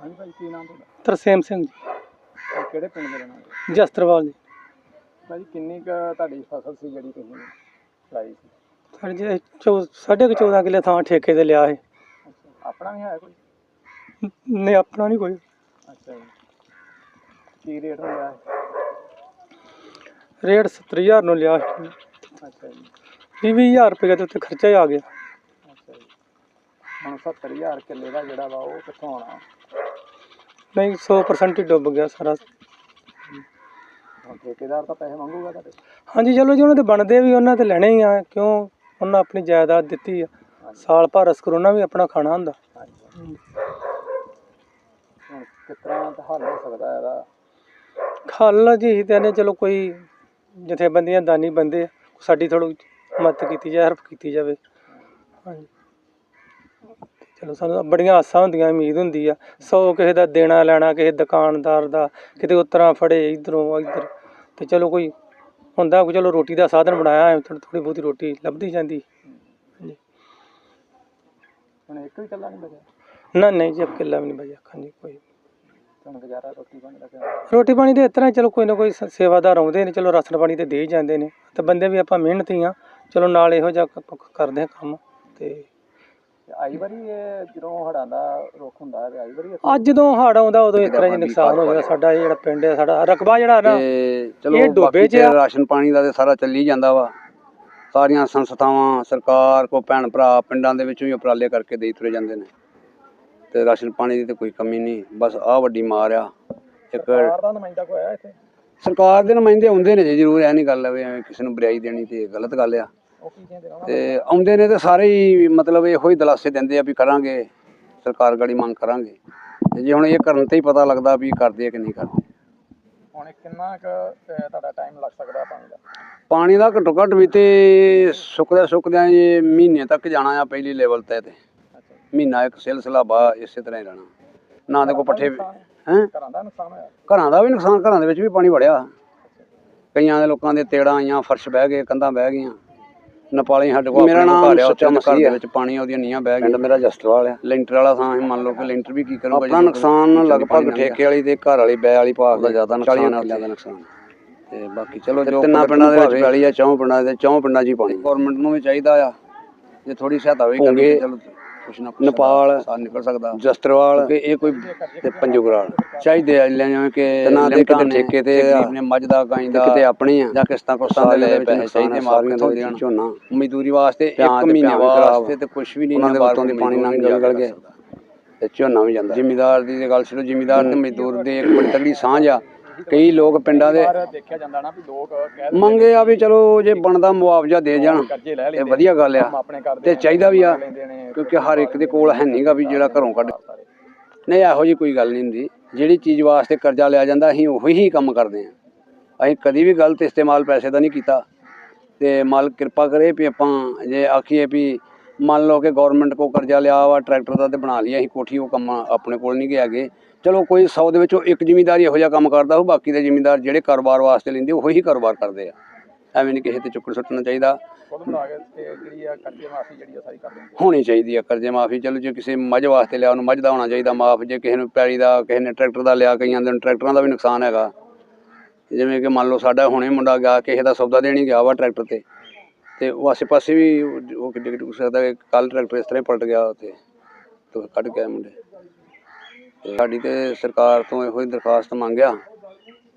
ਹਾਂਜੀ ਭਾਈ ਕੀ ਨਾਮ ਤੁਹਾਡਾ? ਤਰਸੇਮ ਸਿੰਘ ਜੀ। ਤੇ ਕਿਹੜੇ ਪਿੰਡ ਦੇ ਰਹਿਣ ਵਾਲੇ ਜਸਤਰਵਾਲ ਜੀ। ਭਾਈ ਕਿੰਨੀ ਕੁ ਤੁਹਾਡੀ ਫਸਲ ਸੀ ਜਿਹੜੀ ਤੁਸੀਂ ਲਾਈ ਸੀ? ਸਾਡੇ ਜੀ ਚੌ ਸਾਢੇ ਕੁ 14 ਕਿੱਲੇ ਥਾਂ ਠੇਕੇ ਤੇ ਲਿਆ ਹੈ ਆਪਣਾ ਵੀ ਹੈ ਕੋਈ? ਨਹੀਂ ਆਪਣਾ ਨਹੀਂ ਕੋਈ। ਅੱਛਾ ਜੀ। ਕੀ ਰੇਟ ਹੋਇਆ ਹੈ ਰੇਟ 70000 ਨੂੰ ਲਿਆ ਸੀ। ਅੱਛਾ ਜੀ। ਵੀਹ ਵੀਹ ਹਜ਼ਾਰ ਰੁਪਏ ਦੇ ਉੱਤੇ ਖਰਚਾ ਹੀ ਆ ਗਿਆ। ਅੱਛਾ ਜੀ। ਹੁਣ 70000 ਕਿੱਲੇ ਦਾ ਜਿਹੜਾ ਵਾ ਉਹ ਕਿੱਥੋਂ ਆਉਣਾ? ਨਹੀਂ 100% ਹੀ ਡੁੱਬ ਗਿਆ ਸਾਰਾ। ਠੇਕੇਦਾਰ ਤਾਂ ਪੈਸੇ ਮੰਗੂਗਾ ਤੁਹਾਡੇ ਹਾਂਜੀ ਚਲੋ ਜੀ ਉਹਨਾਂ ਦੇ ਬਣਦੇ ਵੀ ਉਹਨਾਂ ਤੇ ਲੈਣੇ ਹੀ ਆ। ਕਿਉਂ? ਉਹਨਾਂ ਆਪਣੀ ਜਾਇਦਾਦ ਦਿੱਤੀ ਆ। ਸਾਲ ਭਰ ਅਸਕਰ ਉਹਨਾਂ ਵੀ ਆਪਣਾ ਖਾਣਾ ਹੁੰਦਾ। ਹਾਂਜੀ। ਹੁਣ ਕਿਸ ਤਰ੍ਹਾਂ ਤਾਂ ਹੱਲ ਹੋ ਸਕਦਾ ਇਹਦਾ? ਹੱਲ ਜੀ ਤੇ ਨੇ ਚਲੋ ਕੋਈ ਜਥੇਬੰਦੀਆਂ ਦਾਨੀ ਬੰਦੇ ਆ, ਸਾਡੀ ਥੋੜੀ ਮਦਦ ਕੀਤੀ ਜਾਏ ਹੈਲਪ ਕੀਤੀ ਜਾਵੇ। ਹਾਂਜੀ। ਚਲੋ ਸਾਨੂੰ ਬੜੀਆਂ ਆਸਾਂ ਹੁੰਦੀਆਂ ਉਮੀਦ ਹੁੰਦੀ ਆ। ਸੌ ਕਿਸੇ ਦਾ ਦੇਣਾ ਲੈਣਾ ਕਿਸੇ ਦੁਕਾਨਦਾਰ ਦਾ ਕਿਤੇ ਉਤਰਾ ਫੜੇ ਇਧਰੋਂ ਇੱਧਰ। ਤੇ ਚਲੋ ਕੋਈ ਹੁੰਦਾ ਕੋਈ ਚਲੋ ਰੋਟੀ ਦਾ ਸਾਧਨ ਬਣਾਇਆ ਥੋੜੀ ਥੋੜੀ ਬਹੁਤੀ ਰੋਟੀ ਲੱਭਦੀ ਜਾਂਦੀ। ਹਾਂਜੀ। ਹੁਣ ਇੱਕ ਵੀ ਕੱਲਾ ਨਹੀਂ ਬਚਿਆ? ਨਾ ਨਹੀਂ ਜੀ ਅਬ ਕਿੱਲਾ ਵੀ ਨਹੀਂ ਬਜਾ ਹਾਂਜੀ ਕੋਈ। ਗੁਜ਼ਾਰਾ ਰੋਟੀ ਪਾਣੀ ਦਾ ਰੋਟੀ ਪਾਣੀ ਦੇ ਹੀ ਚਲੋ ਕੋਈ ਨਾ ਕੋਈ ਸੇਵਾਦਾਰ ਆਉਂਦੇ ਨੇ ਚਲੋ ਰਾਸ਼ਨ ਪਾਣੀ ਤੇ ਦੇ ਹੀ ਜਾਂਦੇ ਨੇ। ਤੇ ਬੰਦੇ ਵੀ ਆਪਾਂ ਮਿਹਨਤੀ ਆ ਚਲੋ ਨਾਲ ਇਹੋ ਜਿਹਾ ਕਰਦੇ ਆ ਕੰਮ। ਤੇ ਤੇ ਆਈ ਵਾਰੀ ਇਹ ਜਦੋਂ ਹੜਾਂ ਦਾ ਰੁੱਖ ਹੁੰਦਾ ਹੈ ਤੇ ਆਈ ਵਾਰੀ ਅੱਜ ਜਦੋਂ ਹੜ ਆਉਂਦਾ ਉਦੋਂ ਇਸ ਤਰ੍ਹਾਂ ਹੀ ਨੁਕਸਾਨ ਹੋ ਜਾਂਦਾ ਸਾਡਾ ਇਹ ਜਿਹੜਾ ਪਿੰਡ ਹੈ ਸਾਡਾ ਰਕਬਾ ਜਿਹੜਾ ਨਾ ਤੇ ਚਲੋ ਇਹ ਡੋਬੇ ਬਾਕੀ ਚ ਆ। ਰਾਸ਼ਨ ਪਾਣੀ ਦਾ ਤੇ ਸਾਰਾ ਚੱਲੀ ਜਾਂਦਾ ਵਾ। ਸਾਰੀਆਂ ਸੰਸਥਾਵਾਂ ਸਰਕਾਰ ਕੋ ਭੈਣ ਭਰਾ ਪਿੰਡਾਂ ਦੇ ਵਿੱਚੋਂ ਹੀ ਉਪਰਾਲੇ ਕਰਕੇ ਦੇਈ ਤੁਰੇ ਜਾਂਦੇ ਨੇ। ਤੇ ਰਾਸ਼ਨ ਪਾਣੀ ਦੀ ਤੇ ਕੋਈ ਕਮੀ ਨਹੀਂ ਬਸ ਆਹ ਵੱਡੀ ਮਾਰ ਆ। ਇੱਕ ਸਰਕਾਰ ਦਾ ਨੁਮਾਇੰਦਾ ਕੋਈ ਆਇਆ ਇੱਥੇ? ਸਰਕਾਰ ਦੇ ਨੁਮਾਇੰਦੇ ਆਉਂਦੇ ਨੇ ਜੀ ਜ਼ਰੂਰ ਇਹ ਨਹੀਂ ਗੱਲ ਵੀ ਐਵੇਂ ਕਿਸੇ ਨੂੰ ਬਰਿਆਈ ਦੇਣੀ ਤੇ ਗਲਤ ਗੱਲ ਆ। ਤੇ ਆਉਂਦੇ ਨੇ ਤੇ ਸਾਰੇ ਹੀ ਮਤਲਬ ਇਹੋ ਹੀ ਦਲਾਸੇ ਦਿੰਦੇ ਆ ਵੀ ਕਰਾਂਗੇ ਸਰਕਾਰ ਗਾੜੀ ਮੰਗ ਕਰਾਂਗੇ। ਤੇ ਜੇ ਹੁਣ ਇਹ ਕਰਨ ਤੇ ਹੀ ਪਤਾ ਲੱਗਦਾ ਵੀ ਕਰਦੇ ਆ ਕਿ ਨਹੀਂ ਕਰਦੇ। ਹੁਣ ਕਿੰਨਾ ਕੁ ਤੁਹਾਡਾ ਟਾਈਮ ਲੱਗ ਸਕਦਾ ਪਾਣੀ ਦਾ? ਪਾਣੀ ਦਾ ਘੱਟੋ ਘੱਟ ਵੀ ਤੇ ਸੁੱਕਦਿਆਂ ਸੁੱਕਦਿਆਂ ਇਹ ਮਹੀਨੇ ਤੱਕ ਜਾਣਾ ਆ ਪਹਿਲੀ ਲੈਵਲ ਤੇ ਤੇ। ਮਹੀਨਾ ਇੱਕ ਸਿਲਸਿਲਾ ਬਾ ਇਸੇ ਤਰ੍ਹਾਂ ਹੀ ਰਹਿਣਾ। ਨਾ ਦੇ ਕੋ ਪੱਠੇ ਹੈ? ਘਰਾਂ ਦਾ ਨੁਕਸਾਨ ਹੋਇਆ? ਘਰਾਂ ਦਾ ਵੀ ਨੁਕਸਾਨ ਘਰਾਂ ਦੇ ਵਿੱਚ ਵੀ ਪਾਣੀ ਵੜਿਆ। ਕਈਆਂ ਦੇ ਲੋਕਾਂ ਦੇ ਤੇੜਾਂ ਆਈਆਂ ਫਰਸ਼ ਬਹਿ ਗਏ ਕੰਧਾਂ ਬਹਿ ਗਈਆਂ। ਨੇਪਾਲੀ ਸਾਡੇ ਕੋਲ ਮੇਰਾ ਨਾਮ ਸੁੱਚਾ ਮਸੀਹ ਦੇ ਆ। ਵਿੱਚ ਪਾਣੀ ਉਹਦੀਆਂ ਨੀਆਂ ਬਹਿ ਗਈਆਂ। ਮੇਰਾ ਜਸਟਵਾਲ ਆ ਲੈਂਟਰ ਵਾਲਾ ਥਾਂ ਹੈ ਮੰਨ ਲਓ ਕਿ ਲੈਂਟਰ ਵੀ ਕੀ ਕਰੂਗਾ ਆਪਣਾ ਨੁਕਸਾਨ ਲਗਭਗ। ਠੇਕੇ ਵਾਲੀ ਤੇ ਘਰ ਵਾਲੀ ਬੈ ਵਾਲੀ ਭਾਗ ਦਾ ਜ਼ਿਆਦਾ ਨੁਕਸਾਨ ਹੈ ਨੁਕਸਾਨ। ਤੇ ਬਾਕੀ ਚਲੋ ਜੋ ਤਿੰਨਾਂ ਪਿੰਡਾਂ ਦੇ ਵਿੱਚ ਪੈਲੀ ਆ ਚੌਂ ਪਿੰਡਾਂ ਦੇ ਚੌਂ ਪਿੰਡਾਂ 'ਚ ਹੀ ਪਾਣੀ। ਗਵਰਨਮੈਂਟ ਨੂੰ ਵੀ ਚਾਹੀਦਾ ਆ ਜੇ ਥੋੜੀ ਸਹਾਇਤਾ ਵੀ ਕਰਨੀ ਹੋਗੇ, ਤੇ ਚਲੋ ਕੁਛ ਨਾ ਕੁਛ ਨੇਪਾਲ, ਸਾਲ ਨਿਕਲ ਸਕਦਾ। ਜਸਟਰਵਾਲ ਕਿ ਇਹ ਕੋਈ ਤੇ ਪੰਜੂਗਰਾਲ। ਚਾਹੀਦੇ ਆ ਲੈ ਜਿਵੇਂ ਕਿ ਤੇ ਨਾ ਦੇ ਕਿਤੇ ਠੇਕੇ ਤੇ ਜੇ ਆ, ਗਰੀਬ ਨੇ ਮੱਝ ਦਾ ਗਾਂ ਦਾ ਕਿਤੇ ਆਪਣੀ ਆ। ਜਾਂ ਕਿਸ਼ਤਾਂ ਕੁਸ਼ਤਾਂ ਦੇ ਲੈ ਪੈਸੇ ਚਾਹੀਦੇ ਸਾਰੀਆਂ ਕਿੱਥੋਂ ਦੇਣ ਝੋਨਾ। ਮਜ਼ਦੂਰੀ ਵਾਸਤੇ ਇੱਕ ਪਿਆਜ਼ ਤੇ ਮਹੀਨੇ ਪਿਆਜ਼ ਖਰਾਬ। ਵਾਸਤੇ ਤੇ ਕੁਝ ਵੀ ਨਹੀਂ ਉਹਨਾਂ ਦੇ ਉੱਤੋਂ ਦੀ ਪਾਣੀ ਜਾ ਨਿਕਲ ਗਏ ਸਕਦਾ। ਤੇ ਝੋਨਾ ਵੀ ਜਾਂਦਾ। ਜ਼ਿਮੀਦਾਰ ਦੀ ਗੱਲ ਛੱਡੋ ਜ਼ਿਮੀਦਾਰ ਤੇ ਮਜ਼ਦੂਰ ਦੇ ਇੱਕ ਬੜੀ ਤਗੜੀ ਸਾਂਝ ਆ। ਕਈ ਲੋਕ ਪਿੰਡਾਂ ਦੇ ਪਰ ਦੇਖਿਆ ਜਾਂਦਾ ਨਾ ਵੀ ਲੋਕ ਕਹਿ ਦਿੰਦੇ ਮੰਗੇ ਆ ਵੀ ਚਲੋ ਜੇ ਬਣਦਾ ਮੁਆਵਜ਼ਾ ਦੇ ਜਾਣ ਇਹ ਵਧੀਆ ਗੱਲ ਆ। ਤੇ ਚਾਹੀਦਾ ਵੀ ਆ ਕਿਉਂਕਿ ਹਰ ਇੱਕ ਦੇ ਕੋਲ ਹੈ ਨਹੀਂਗਾ ਵੀ ਜਿਹੜਾ ਘਰੋਂ ਕੱਢ। ਨਹੀਂ ਇਹੋ ਜੀ ਕੋਈ ਗੱਲ ਨਹੀਂ ਹੁੰਦੀ। ਜਿਹੜੀ ਚੀਜ਼ ਵਾਸਤੇ ਕਰਜ਼ਾ ਲਿਆ ਜਾਂਦਾ ਅਸੀਂ ਉਹੀ ਹੀ ਕੰਮ ਕਰਦੇ ਹਾਂ। ਅਸੀਂ ਕਦੀ ਵੀ ਗਲਤ ਇਸਤੇਮਾਲ ਪੈਸੇ ਦਾ ਨਹੀਂ ਕੀਤਾ। ਤੇ ਮਾਲਕ ਕਿਰਪਾ ਕਰੇ ਵੀ ਆਪਾਂ ਜੇ ਆਖੀਏ ਵੀ ਮੰਨ ਲਓ ਕਿ ਗਵਰਨਮੈਂਟ ਕੋ ਕਰਜ਼ਾ ਲਿਆ ਵਾ ਟਰੈਕਟਰ ਦਾ ਤੇ ਬਣਾ ਲਿਆ ਅਸੀਂ ਕੋਠੀ ਉਹ ਕੰਮ ਆਪਣੇ ਕੋਲ ਨਹੀਂ ਹੈਗੇ। ਚਲੋ ਕੋਈ 100 ਦੇ ਵਿੱਚੋਂ ਇੱਕ ਜ਼ਿਮੀਂਦਾਰ ਹੀ ਇਹੋ ਜਿਹਾ ਕੰਮ ਕਰਦਾ ਉਹ ਬਾਕੀ ਦੇ ਜ਼ਿਮੀਂਦਾਰ ਜਿਹੜੇ ਕਾਰੋਬਾਰ ਵਾਸਤੇ ਲੈਂਦੇ ਉਹੀ ਕਾਰੋਬਾਰ ਕਰਦੇ ਆ। ਐਵੇਂ ਨਹੀਂ ਕਿਸੇ ਤੇ ਚੁੱਕਣ ਸੁੱਟਣਾ ਚਾਹੀਦਾ। ਹੋਣੀ ਚਾਹੀਦੀ ਆ ਕਰਜ਼ੇ ਮਾਫੀ। ਚਲੋ ਜੇ ਕਿਸੇ ਮੱਝ ਵਾਸਤੇ ਲਿਆ ਉਹਨੂੰ ਮੱਝ ਦਾ ਹੋਣਾ ਚਾਹੀਦਾ ਮਾਫ। ਜੇ ਕਿਸੇ ਨੂੰ ਪੈਲੀ ਦਾ ਕਿਸੇ ਨੇ ਟਰੈਕਟਰ ਦਾ ਲਿਆ ਕਈਆਂ ਦੇ ਨੂੰ ਟਰੈਕਟਰਾਂ ਦਾ ਵੀ ਨੁਕਸਾਨ ਹੈਗਾ। ਜਿਵੇਂ ਕਿ ਮੰਨ ਲਓ ਸਾਡਾ ਹੁਣੇ ਮੁੰਡਾ ਗਿਆ ਕਿਸੇ ਦਾ ਸੌਦਾ ਦੇਣ ਹੀ ਗਿਆ ਵਾ ਟਰੈਕਟਰ ਤੇ। ਤੇ ਉਹ ਆਸੇ ਪਾਸੇ ਵੀ ਉਹ- ਉਹ ਕਿੱਡੇ ਕਿੱਡੇ ਸਕਦਾ ਕਿ ਕੱਲ ਟਰੈਕਟਰ ਇਸ ਤਰ੍ਹਾਂ ਹੀ ਪਲਟ ਗਿਆ ਉੱਥੇ, ਤੇ ਕੱਢ ਕੇ ਆਏ ਮੁੰਡੇ। ਤੇ ਸਾਡੀ ਤੇ ਸਰਕਾਰ ਤੋਂ ਇਹੋ ਹੀ ਦਰਖਾਸਤ ਮੰਗਿਆ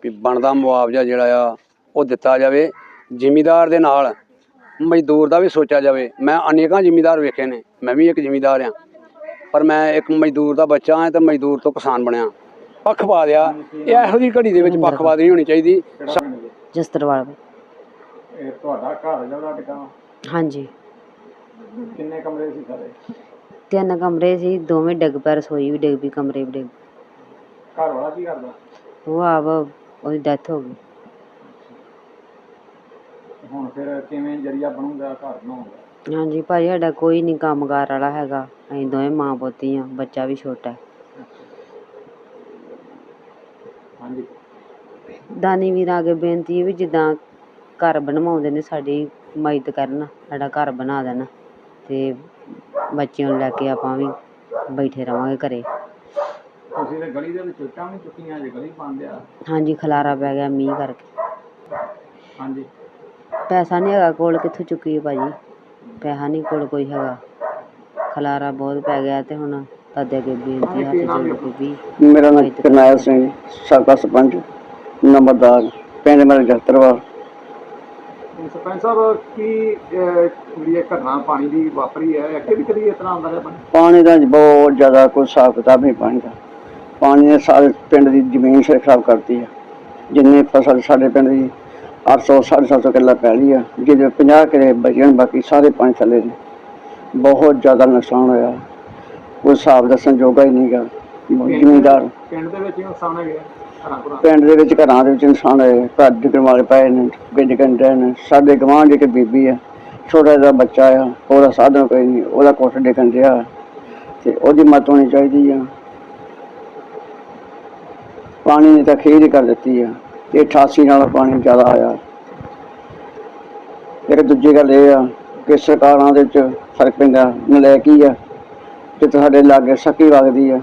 ਵੀ ਬਣਦਾ ਮੁਆਵਜ਼ਾ ਜਿਹੜਾ ਆ, ਉਹ ਦਿੱਤਾ ਜਾਵੇ, ਜ਼ਿਮੀਦਾਰ ਦੇ ਨਾਲ ਮਜ਼ਦੂਰ ਦਾ ਵੀ ਸੋਚਿਆ ਜਾਵੇ। ਮੈਂ ਅਨੇਕਾਂ ਜ਼ਿਮੀਦਾਰ ਵੇਖੇ ਨੇ, ਮੈਂ ਵੀ ਇੱਕ ਜ਼ਿਮੀਦਾਰ ਆ ਪਰ ਮੈਂ ਇੱਕ ਮਜ਼ਦੂਰ ਦਾ ਬੱਚਾ ਹਾਂ ਤੇ ਮਜ਼ਦੂਰ ਤੋਂ ਕਿਸਾਨ ਬਣਿਆ। ਪੱਖਪਾਤ ਆ, ਇਹ ਇਹੋ ਜਿਹੀ ਘੜੀ ਦੇ ਵਿੱਚ ਪੱਖਪਾਤ ਨਹੀਂ ਹੋਣੀ ਚਾਹੀਦੀ। ਜਸਤਰਵਾਲ ਇਹ ਤੁਹਾਡਾ ਘਰ ਜਿਹੜਾ ਟਿਕਾ ਹਾਂਜੀ। ਕਿੰਨੇ ਕਮਰੇ ਸੀ ਸਾਰੇ ਤਿੰਨ ਕਮਰੇ ਸੀ ਦੋਵੇਂ ਡਿੱਗ ਪੈ ਰਸੋਈ ਵੀ ਡਿੱਗ ਪਈ ਕਮਰੇ ਵੀ ਡਿੱਗ ਘਰ ਵਾਲਾ ਕੀ ਕਰਦਾ? ਉਹ ਆਪ ਉਹਦੀ ਡੈਥ ਹੋ ਗਈ। ਹੁਣ ਫਿਰ ਕਿਵੇਂ ਜਰੀਆ ਬਣੂਗਾ ਘਰ ਬਣਾਉਣ ਦਾ ਹਾਂਜੀ ਭਾਈ ਸਾਡਾ ਕੋਈ ਨਹੀਂ ਕੰਮਕਾਰ ਵਾਲਾ ਹੈਗਾ। ਅਸੀਂ ਦੋਵੇਂ ਮਾਂ ਪੁੱਤੀ ਆ ਬੱਚਾ ਵੀ ਛੋਟਾ। ਹੈ। ਹਾਂਜੀ। ਦਾਨੀ ਵੀਰਾਂ ਅੱਗੇ ਬੇਨਤੀ ਹੈ ਵੀ ਜਿੱਦਾਂ ਘਰ ਬਣਵਾਉਂਦੇ ਨੇ ਸਾਡੀ ਮਦਦ ਕਰਨ ਸਾਡਾ ਘਰ ਬਣਾ ਦੇਣ ਤੇ ਬੱਚਿਆਂ ਨੂੰ ਲੈ ਕੇ ਆਪਾਂ ਵੀ ਬੈਠੇ ਰਵਾਂਗੇ ਘਰੇ। ਤੁਸੀਂ ਤੇ ਗਲੀ ਦੇ ਵਿੱਚ ਇੱਟਾਂ ਵੀ ਚੁੱਕੀਆਂ ਜੇ ਗਲੀ ਪਾਉਂਦੇ ਆ। ਹਾਂਜੀ ਖਲਾਰਾ ਪੈ ਗਿਆ ਮੀਂਹ ਕਰਕੇ। ਹਾਂਜੀ। ਪੈਸਾ ਨਹੀਂ ਹੈਗਾ ਕੋਲ ਕਿੱਥੋਂ ਚੁੱਕੀਏ ਭਾਜੀ? ਪੈਸਾ ਨਹੀਂ ਕੋਲ ਕੋਈ ਹੈਗਾ। ਖਲਾਰਾ ਬਹੁਤ ਪੈ ਗਿਆ ਤੇ ਹੁਣ ਤੁਹਾਡੇ ਅੱਗੇ ਬੇਨਤੀ ਹੱਥ ਜੋੜ ਕੇ ਵੀ ਮੇਰਾ ਨਾਮ ਕਰਨੈਲ ਸਿੰਘ ਸਾਬਕਾ ਸਰਪੰਚ ਨੰਬਰਦਾਰ ਪਿੰਡ ਮੇਰਾ ਜਸਤਰਵਾਲ ਸਰਪੰਚ ਸਾਹਿਬ ਕੀ ਅਹ, ਜਿਹੜੀ ਇਹ ਘਟਨਾ ਪਾਣੀ ਦੀ ਵਾਪਰੀ ਹੈ ਅੱਗੇ ਵੀ ਕਦੀ ਇਸ ਤਰ੍ਹਾਂ ਆਉਂਦਾ ਰਿਹਾ ਪਾਣੀ? ਪਾਣੀ ਦਾ ਬਹੁਤ ਜ਼ਿਆਦਾ ਕੋਈ ਹਿਸਾਬ ਕਿਤਾਬ ਨਹੀਂ ਪਾਣੀ ਦਾ। ਪਾਣੀ ਨੇ ਸਾਰੇ ਪਿੰਡ ਦੀ ਜ਼ਮੀਨ ਸਿਰ ਖਰਾਬ ਕਰਤੀ ਹੈ ਜਿੰਨੇ ਫਸਲ ਸਾਡੇ ਪਿੰਡ ਦੀ 800 750 ਕਿੱਲਾ ਪੈਲੀ ਆ। ਜਿਹਦੇ 50 ਕਿੱਲੇ ਬਚਣ ਬਾਕੀ ਸਾਰੇ ਪਾਣੀ ਥੱਲੇ ਨੇ। ਬਹੁਤ ਜ਼ਿਆਦਾ ਨੁਕਸਾਨ ਹੋਇਆ। ਕੋਈ ਹਿਸਾਬ ਦੱਸਣ ਜੋਗਾ ਹੀ ਨਹੀਂਗਾ ਜ਼ਿਮੀਂਦਾਰ ਪਿੰਡ ਦੇ ਵਿੱਚ ਹੀ ਨੁਕਸਾਨ ਹੈ ਗਿਆ ਪਿੰਡ ਦੇ ਵਿੱਚ ਘਰਾਂ ਦੇ ਵਿੱਚ ਇਨਸਾਨ ਹੋਏ ਘਰ ਡਿੱਗਣ ਵਾਲੇ ਪਏ ਨੇ ਗੱਜ ਕੰਡੇ ਨੇ, ਸਾਡੇ ਗਵਾਂਢ ਇੱਕ ਬੀਬੀ ਆ, ਛੋਟਾ ਜਿਹਾ ਬੱਚਾ ਆ, ਉਹਦਾ ਸਾਧਨ ਕੋਈ ਨਹੀਂ, ਉਹਦਾ ਕੋਠ ਡਿੱਗਣ ਰਿਹਾ ਤੇ ਉਹਦੀ ਮਤ ਹੋਣੀ ਚਾਹੀਦੀ ਆ। ਪਾਣੀ ਨੇ ਤਾਂ ਖੇਡ ਹੀ ਕਰ ਦਿੱਤੀ ਆ ਇਹ 88 ਨਾਲ ਪਾਣੀ ਜ਼ਿਆਦਾ ਆਇਆ। ਇੱਕ ਦੂਜੀ ਗੱਲ ਇਹ ਆ ਕਿ ਸਰਕਾਰਾਂ ਦੇ ਵਿੱਚ ਫ਼ਰਕ ਪੈਂਦਾ, ਨਲਾਇਕੀ ਆ ਕਿ ਤੁਹਾਡੇ ਲਾਗੇ ਸੱਕੀ ਵਗਦੀ ਆ,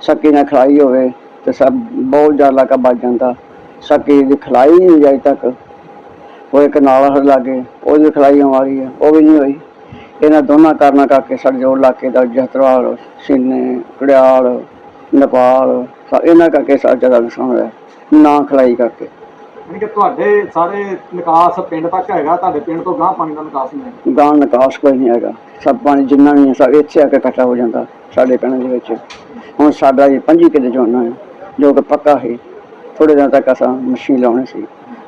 ਸੱਕੀ ਨਾਲ ਖਲਾਈ ਹੋਵੇ ਤੇ ਸਭ ਬਹੁਤ ਜ਼ਿਆਦਾ ਇਲਾਕਾ ਬਚ ਜਾਂਦਾ। ਸੱਕੀ ਦੀ ਖਲਾਈ ਨਹੀਂ ਜਾਈ ਤੱਕ। ਉਹ ਇੱਕ ਨਾਲਾ ਸਾਡੇ ਲਾਗੇ ਉਹਦੀ ਖਲਾਈ ਵਾਲੀ ਆ ਉਹ ਵੀ ਨਹੀਂ ਹੋਈ। ਇਹਨਾਂ ਦੋਨਾਂ ਕਾਰਨਾਂ ਕਰਕੇ ਸਾਡੇ ਜੋ ਇਲਾਕੇ ਦਾ ਜਸਤਰਵਾਲ ਸੀਨੇ ਕੜਿਆਲ ਨੇਪਾਲ ਇਹਨਾਂ ਕਰਕੇ ਸਾਡਾ ਜ਼ਿਆਦਾ ਨੁਕਸਾਨ ਹੋਇਆ। ਨਾ ਖਲਾਈ ਕਰਕੇ। ਯਾਨੀ ਕਿ ਤੁਹਾਡੇ ਸਾਰੇ ਨਿਕਾਸ ਪਿੰਡ ਤੱਕ ਹੈਗਾ ਤੁਹਾਡੇ ਪਿੰਡ ਤੋਂ ਗਾਂ ਪਾਣੀ ਦਾ ਨਿਕਾਸ ਨਹੀਂ ਹੈ ਗਾਂ ਨਿਕਾਸ ਕੋਈ ਨਹੀਂ ਹੈਗਾ। ਸਭ ਪਾਣੀ ਜਿੰਨਾ ਵੀ ਹੈ ਸਭ ਇੱਥੇ ਆ ਕੇ ਇਕੱਠਾ ਹੋ ਜਾਂਦਾ ਸਾਡੇ ਪਿੰਡ ਦੇ ਵਿੱਚ। ਹੁਣ ਸਾਡਾ ਇਹ 25 ਕਿੱਲੇ ਝੋਨਾ ਹੈ। ਜੋ ਕਿ ਪੱਕਾ ਹੈ ਥੋੜੇ ਦਿਨ ਤੱਕ ਅਸਾਂ ਮਸ਼ੀਨ ਲਾਉਣੀ ਸੀ।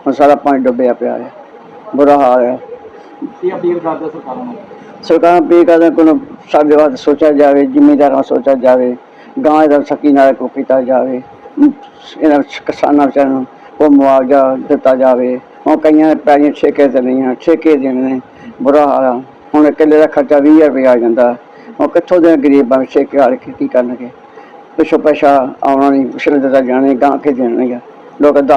ਹੁਣ ਸਾਰਾ ਪਾਣੀ ਡੁੱਬਿਆ ਪਿਆ ਹੈ ਬੁਰਾ ਹਾਲ ਹੈ। ਕੀ ਅਪੀਲ ਕਰਦੇ ਸਰਕਾਰਾਂ ਨੂੰ? ਸਰਕਾਰ ਵੀ ਕਹਿੰਦੇ ਕੋਲ ਸਾਡੇ ਵਾਸਤੇ ਸੋਚਿਆ ਜਾਵੇ ਜ਼ਿਮੀਂਦਾਰਾਂ ਸੋਚਿਆ ਜਾਵੇ ਗਾਂ ਦਾ ਸਕੀ ਨਾਲ ਕੋ ਕੀਤਾ ਜਾਵੇ ਇਹਨਾਂ ਕਿਸਾਨਾਂ ਵਿਚਾਰਿਆਂ ਨੂੰ ਉਹ ਮੁਆਵਜ਼ਾ ਦਿੱਤਾ ਜਾਵੇ। ਹੁਣ ਕਈਆਂ ਪੈਰੀਆਂ ਠੇਕੇ ਤੇ ਲਈਆਂ ਠੇਕੇ ਦੇਣੇ ਨੇ ਬੁਰਾ ਹਾਲ ਆ। ਹੁਣ ਇਕੱਲੇ ਦਾ ਖਰਚਾ 20000 ਰੁਪਏ ਆ ਜਾਂਦਾ। ਹੁਣ ਕਿੱਥੋਂ ਦੇ ਗਰੀਬਾਂ ਵਿੱਚ ਠੇਕੇ ਵਾਲੇ ਕੀ ਕਰਨਗੇ? ਪਿੱਛੋਂ ਪੈਸਾ ਆਉਣਾ ਨਹੀਂ ਪੁੱਛਣ ਦਿੱਤਾ ਜਾਣੇ ਗਾਂ ਕੇ ਦੇਣਗੇ ਲੋਕ 10